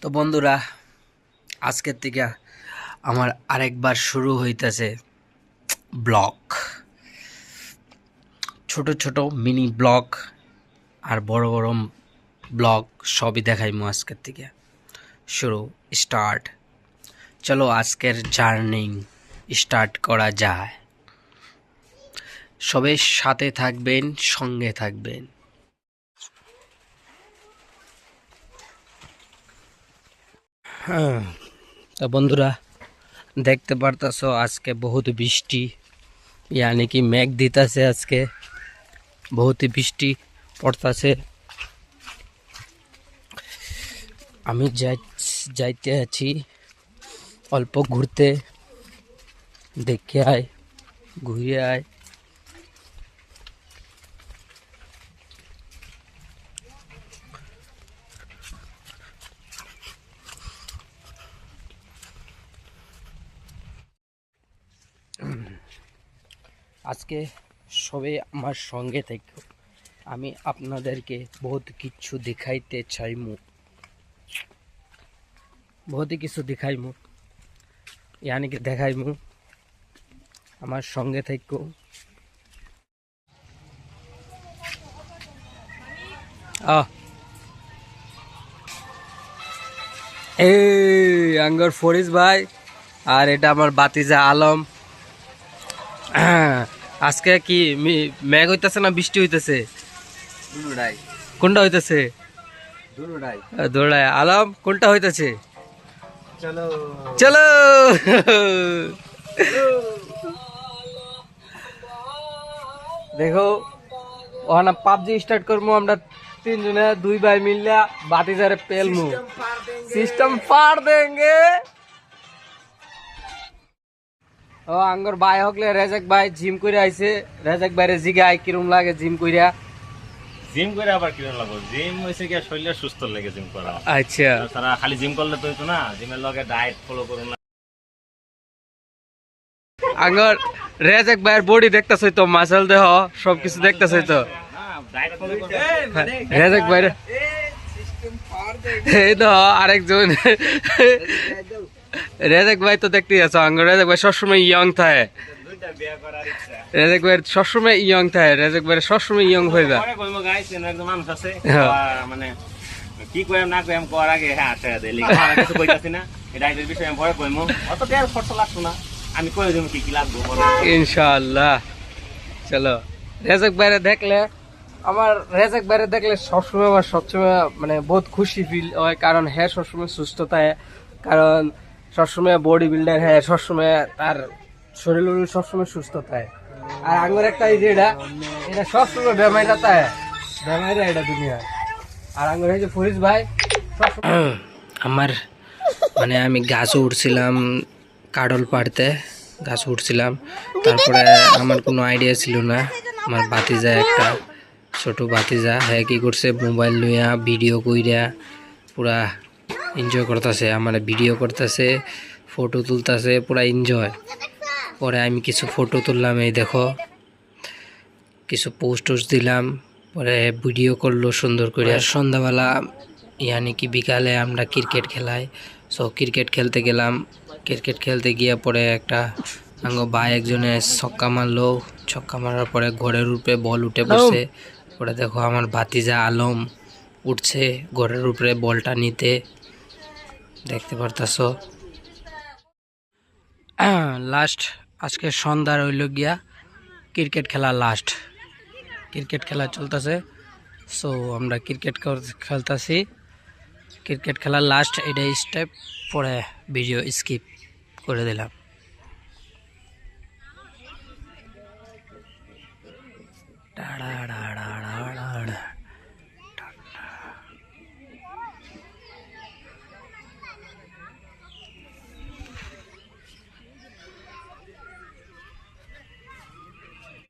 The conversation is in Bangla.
তো বন্ধুরা, আজকের থেকে আমার আরেকবার শুরু হইতেছে ব্লগ। ছোট ছোট মিনি ব্লগ আর বড় বড় ব্লগ সবই দেখাইমু আজকের থেকে। শুরু, স্টার্ট। চলো আজকের জার্নিং স্টার্ট করা যায়। সবে সাথে থাকবেন, সঙ্গে থাকবেন। হ্যাঁ তো বন্ধুরা দেখতে পারতাছো আজকে বহুত বৃষ্টি ইয়ানি কি মেঘ দিতাছে আজকে বহুত বৃষ্টি পড়তাছে আমি যাই- যাইতে আছি অল্প ঘুরতে দেখে আয় ঘুরে আয় আজকে সবে আমার সঙ্গে থেকে আমি আপনাদেরকে বহুত কিছু দেখাইতে চাইমু। বহুত কিছু দেখাইমু। ইয়ানি কি দেখাইমু। আমার সঙ্গে থেকে। আহ। এই আঙ্গর ফরিস ভাই, আর এটা আমার বাতিজা আলম। আজকে কি মি- মেঘ হইতেছে না বৃষ্টি হইতেছে? কোনটা হইতেছে? দৌড়ায় আলম কোনটা হইতেছে? চলো। চলো! দেখো ওখানে পাবজি স্টার্ট করব আমরা তিনজনে দুই ভাই মিললা বাতি যারে পেলমু সিস্টেম পার দেঙ্গে। ও আঙ্গর ভাই হকলে রেজাক ভাই জিম করে আইছে। রেজাক ভাইরে জিগাই কিরম লাগে জিম কইরা? জিম করে আবার কিরম লাগবো? জিম হয়েছে কি শরীরে সুস্থ লাগে জিম করা। আচ্ছা। তারা খালি জিম করলে তো হইতো না জিমের লগে ডায়েট ফলো করুন না। আঙ্গর রেজাক ভাইয়ের বডি দেখতেছ তো মাসেল দেহ সবকিছু দেখতেছ তো। রেজাক ভাই এই তো আরেকজন। রেজাক ভাই তো দেখতেই আছো আঙ্গর রেজাক ভাই সবসময় ইয়ং থাকে। রেজাক ভাই সবসময় ইয়ং থাকে রেজাক ভাই সবসময় ইয়ং হয়ে। যায়। মানে কি কইম না কইম আগে হ্যাঁ আচ্ছা দে কিছু কইতাছি না। এটা এর বিষয়ে আমি পরে কইমো। অত দেয়ার খরচ লাগতো না। আমি কই দেবো কি কি লাগবো ইনশাআল্লাহ। চলো রেজাক ভাইরে দেখলে আমার রেজাক ভাইরে দেখলে সবসময় আমার সবসময় মানে বহুত খুশি ফিল হয় কারণ হ্যাঁ সবসময় সুস্থ থাকে। কারণ সবসময় বডি বিল্ডার হ্যাঁ সবসময় তার শরীর সবসময় সুস্থ থাকে আর আঙ্গুর একটা এটা এটা সবসময় বেমাইটা থাকে বেমাইরা এটা দুনিয়া আর এই যে ফরিজ ভাই আমার মানে আমি গাছও উঠছিলাম কাডল পাড়তে, গাছ উঠছিলাম। তারপরে আমার কোনো আইডিয়া ছিল না। আমার বাতিজা একটা ছোট বাতিজা হ্যাঁ কি করছে, মোবাইল লইয়া ভিডিও কইরা পুরা এনজয় করতেছে আমার ভিডিও করতেছে ফটো তুলতেছে পুরা এনজয় পরে আমি কিছু ফটো তুললাম এই দেখো। কিছু পোস্ট টোস্ট দিলাম পরে ভিডিও করল সুন্দর করে। আর সন্ধ্যাবেলা ইয়ানি কি বিকালে আমরা ক্রিকেট খেলাই। সো ক্রিকেট খেলতে গেলাম। ক্রিকেট খেলতে গিয়ে পরে একটা আঙ্গ ভাই একজনে ছক্কা মারলো। ছক্কা মারার পরে ঘরের উপরে বল উঠে পড়ছে পরে দেখো আমার ভাতিজা আলম উঠছে ঘরের উপরে বলটা নিতে। দেখতে পারতাছো। লাস্ট আজকে সন্ধ্যার হইল গিয়া। ক্রিকেট খেলা লাস্ট ক্রিকেট খেলা চলতেছে। সো আমরা ক্রিকেট খেলতেছি। ক্রিকেট খেলা লাস্ট এটা স্টেপ পরে ভিডিও স্কিপ করে দিলাম।